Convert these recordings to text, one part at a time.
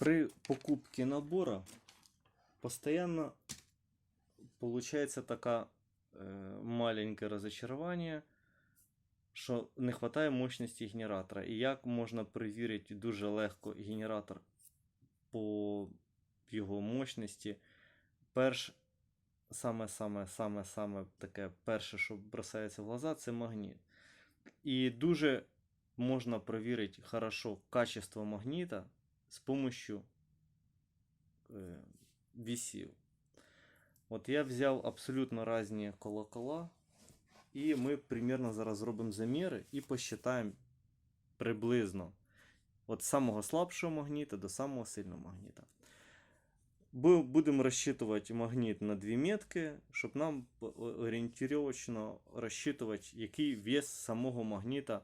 При покупке набора постоянно получается така е, маленьке разочарование, що не вистачає мощності генератора. І як можна перевірити дуже легко генератор по його мощності. Перш, саме, саме, саме, саме таке перше, що бросається в глаза, це магніт. І дуже можна перевірити хорошо качество магніта з помощью е, вісів. От я взяв абсолютно різні колокола, і ми примерно зараз зробимо заміри і посчитаємо приблизно від самого слабшого магніта до самого сильного магніта. Будемо розчитувати магніт на дві метки, щоб нам орієнтировочно розчитувати, який вес самого магніта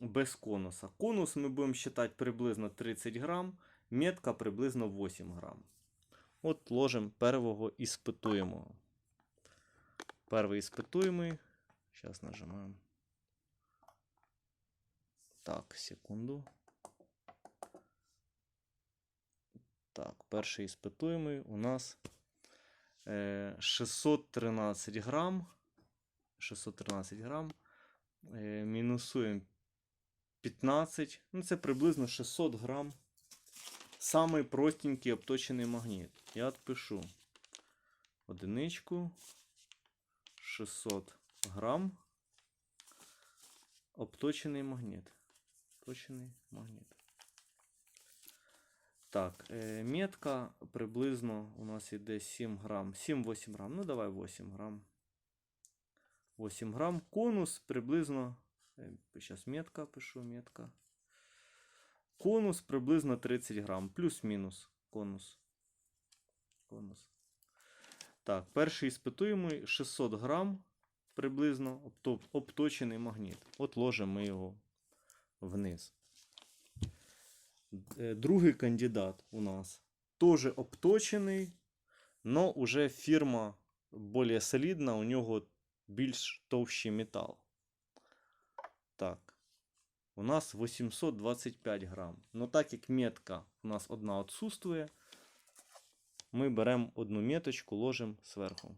без конуса. Конус ми будемо считати приблизно 30 грам, метка приблизно 8 грам. От ложимо первого іспитуємого. Перший іспитуємий. Зараз нажимаємо. Так, секунду. Так, перший іспитуємий у нас е, 613 грам. 613 грам. Е, мінусуємо 15. Ну, це приблизно 600 грам. Самий простенький обточений магніт. Я отпишу одиничку 600 грам. Обточений магніт. Обточений магніт. Так, е, метка приблизно у нас іде 7 грам. 7-8 грам. Ну, давай 8 грам. 8 грам. Конус приблизно. Зараз метка пишу, метка. Конус приблизно 30 грам. Плюс-мінус конус. Конус. Так, перший іспитуємий 600 грам приблизно обточений магніт. От ложимо ми його вниз. Е, Другий кандидат у нас теж обточений, но уже фірма більш солідна, у нього більш товщий метал. Так. У нас 825 грам. Но так як метка у нас одна отсутствує, ми беремо одну меточку, ложимо зверху.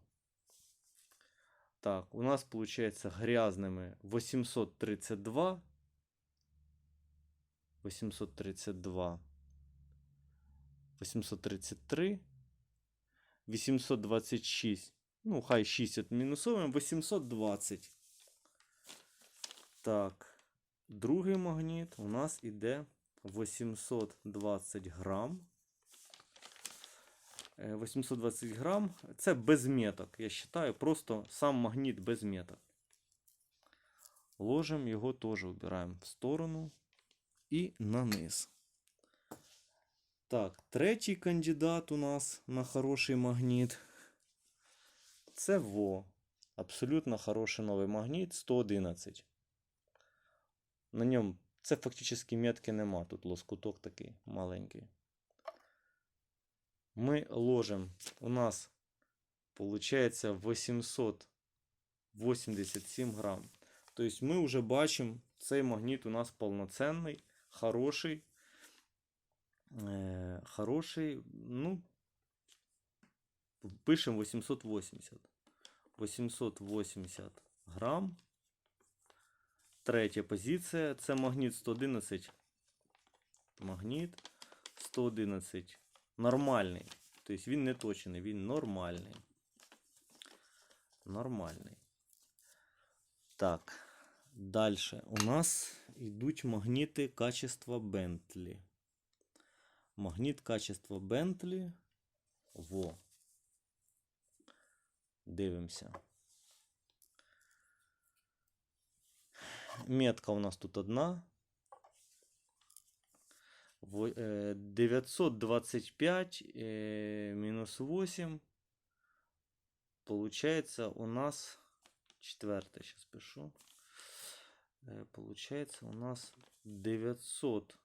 Так, у нас виходить грязними 832. 832. 833. 826. Ну, хай 6 відмінусуємо. 820. Так. Другий магніт у нас іде 820 грам. Е, 820 грам. Це без меток. Я вважаю, просто сам магніт без меток. Ложимо його теж убираємо в сторону і на низ. Так, третій кандидат у нас на хороший магніт. Це ВО. Абсолютно хороший новий магніт 111. На ньому це фактично метки нема. Тут лоскуток такий маленький. Ми ложимо. У нас виходить 887 грам. Тобто ми вже бачимо, цей магніт у нас повноцінний, хороший. Е, хороший, ну, пишемо 880. 880 грам. Третя позиція це магніт 111. Магніт 111. Нормальний. Тобто він не точений, він нормальний. Нормальний. Так. Далі у нас йдуть магніти качества Bentley. Магніт качества Bentley. Во. Дивимося. Метка у нас тут одна. Во- е, 925 е, минус 8. Получается у нас четвертое. Сейчас пишу. Э, Получается у нас 900.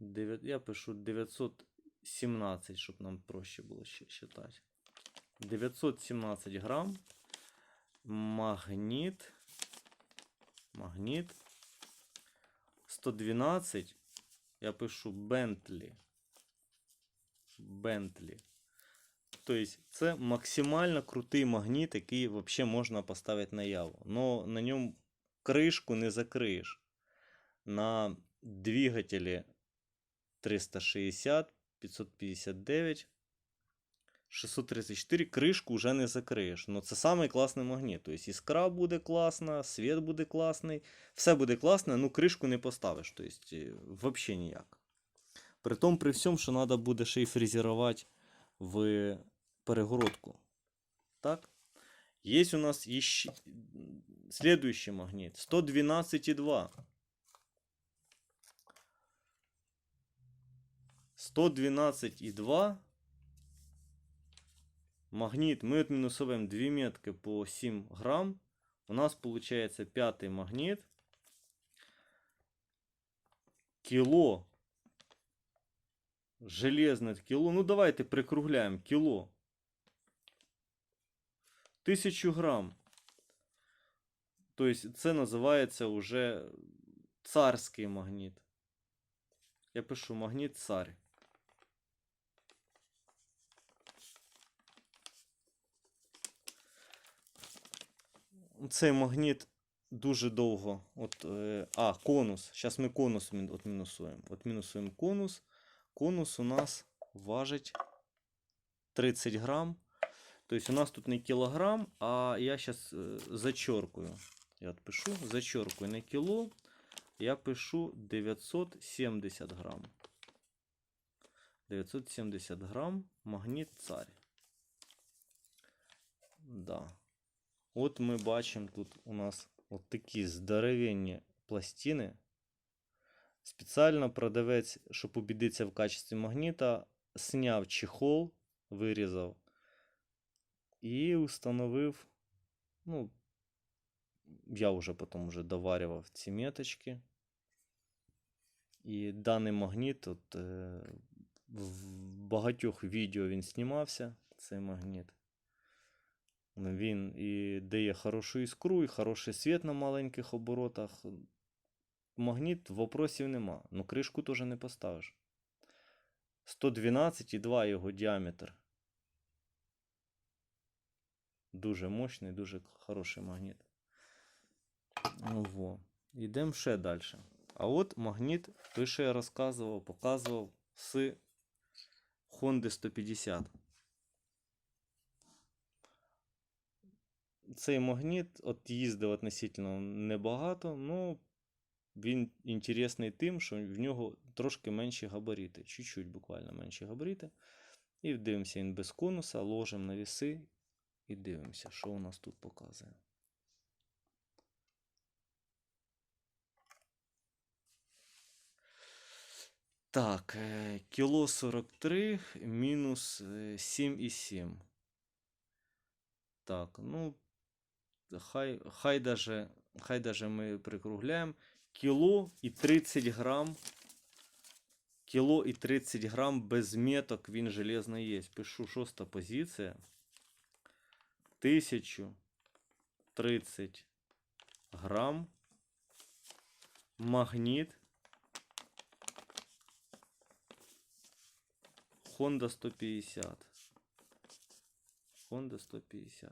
9, я пишу 917, щоб нам проще було считати. 917 грам. Магніт. Магніт. 112 я пишу Bentley. Bentley. Тобто це максимально крутий магніт, який взагалі можна поставити наяву. Но на ньому кришку не закриєш. На двигателі 360, 559, 634 кришку вже не закриєш. Ну це самий класний магніт. Тобто іскра буде класна, світ буде класний, все буде класне, ну кришку не поставиш. Тобто, взагалі ніяк. При тому, при всьому, що треба буде ще й фрезерувати в перегородку. Так? Есть у нас еще следующий магнит. 112,2. 112,2. Магнит. Мы отминусовываем 2 метки по 7 грамм. У нас получается пятый магнит. Кило. Железное кило. Ну давайте прикругляем. Кило. Тисячу грам. Тобто це називається уже царський магніт. Я пишу магніт цар. Цей магніт дуже довго. От, е, а, конус. Зараз ми конус мін- от мінусуємо. Конус. Конус у нас важить 30 грам. Тобто у нас тут не кілограм, а я зараз зачеркую. Я от пишу, зачеркую не кіло, я пишу 970 грам. 970 грам магніт царь. Да. От ми бачимо тут у нас от такі здоровенні пластини. Спеціально продавець, щоб убедитися в качестві магніта, сняв чехол, вирізав і установив, ну, я вже потім вже доварював ці меточки. І даний магніт, от, е, в багатьох відео він знімався, цей магніт. Він і дає хорошу іскру, і хороший світ на маленьких оборотах. Магніт вопросів нема. Ну кришку теж не поставиш. 112,2 його діаметр. Дуже мощний, дуже хороший магніт. Во. Йдемо ще далі. А от магніт, той, що я розказував, показував з Honda 150. Цей магніт от їздив относительно небагато, ну він інтересний тим, що в нього трошки менші габарити. Чуть-чуть буквально менші габарити. І дивимося він без конуса, ложимо на віси і дивимося, що у нас тут показує. Так, е, кіло 43 мінус е, 7,7. Так, ну, хай, хай даже, хай даже ми прикругляємо. Кіло і 30 грам. Кіло і 30 грам без меток він железно є. Пишу шоста позиція. 1030 грам. Магніт. Honda 150. Honda 150.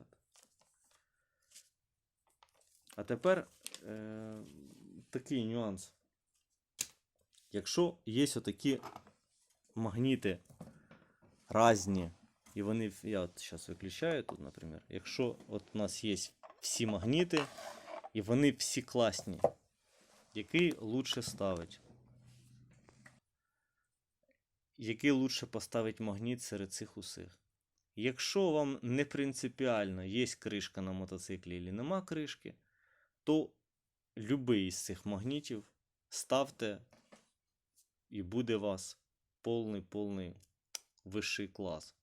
А тепер е, такий нюанс. Якщо є отакі магніти різні, і вони, я от зараз виключаю тут, наприклад, якщо от у нас є всі магніти, і вони всі класні, який лучше ставить? Який лучше поставити магніт серед цих усіх? Якщо вам не принципіально, є кришка на мотоциклі чи нема кришки, то любий із цих магнітів ставте і буде у вас повний повний вищий клас.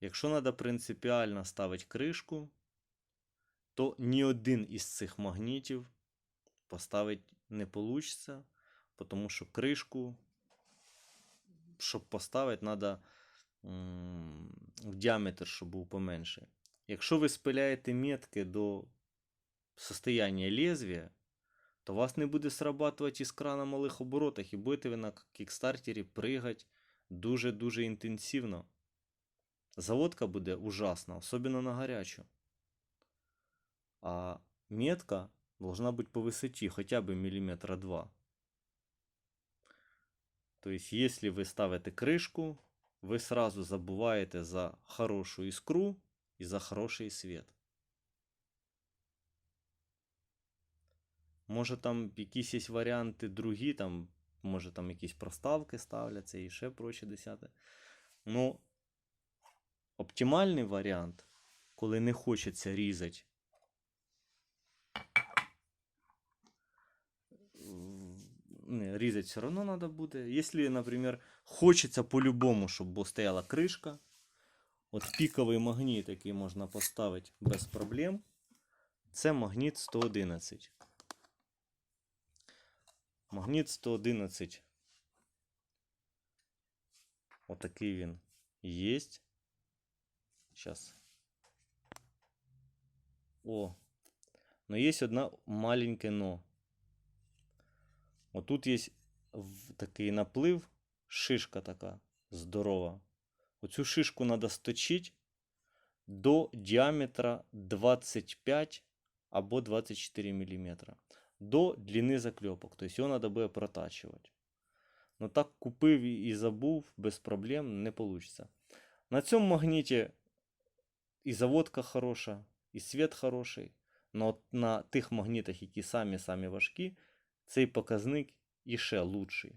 Якщо треба принципіально ставити кришку, то ні один із цих магнітів поставити не вийде, тому що кришку, щоб поставити, треба в діаметр, щоб був поменше. Якщо ви спиляєте метки до состояння лезвия, то у вас не буде срабатувати іскра на малих оборотах, і будете ви на кікстартері пригати дуже-дуже інтенсивно. Заводка буде ужасна, особенно на гарячу. А метка должна быть по высоте хотя бы миллиметра два. То есть, если вы ставите крышку, вы сразу забуваете за хорошую искру и за хороший свет. Може там якісь є варіанти другі, там, може там якісь проставки ставляться і ще проче десяте. Ну, оптимальний варіант, коли не хочеться різати. Не, різати все одно треба буде. Якщо, наприклад, хочеться по-любому, щоб стояла кришка, от піковий магніт, який можна поставити без проблем, це магніт 111. Магніт 111. Отакий він є. Сейчас. О. Но есть одна маленьке но. Отут є такий наплив, шишка така здорова. Оцю шишку треба сточити до діаметра 25 або 24 мм. До длины заклепок. То есть його треба буде протачувати. Ну так купив і забув, без проблем не вийде. На цьому магніті і заводка хороша, і світ хороший. Но на тих магнітах, які самі-самі важкі, цей показник іще лучший.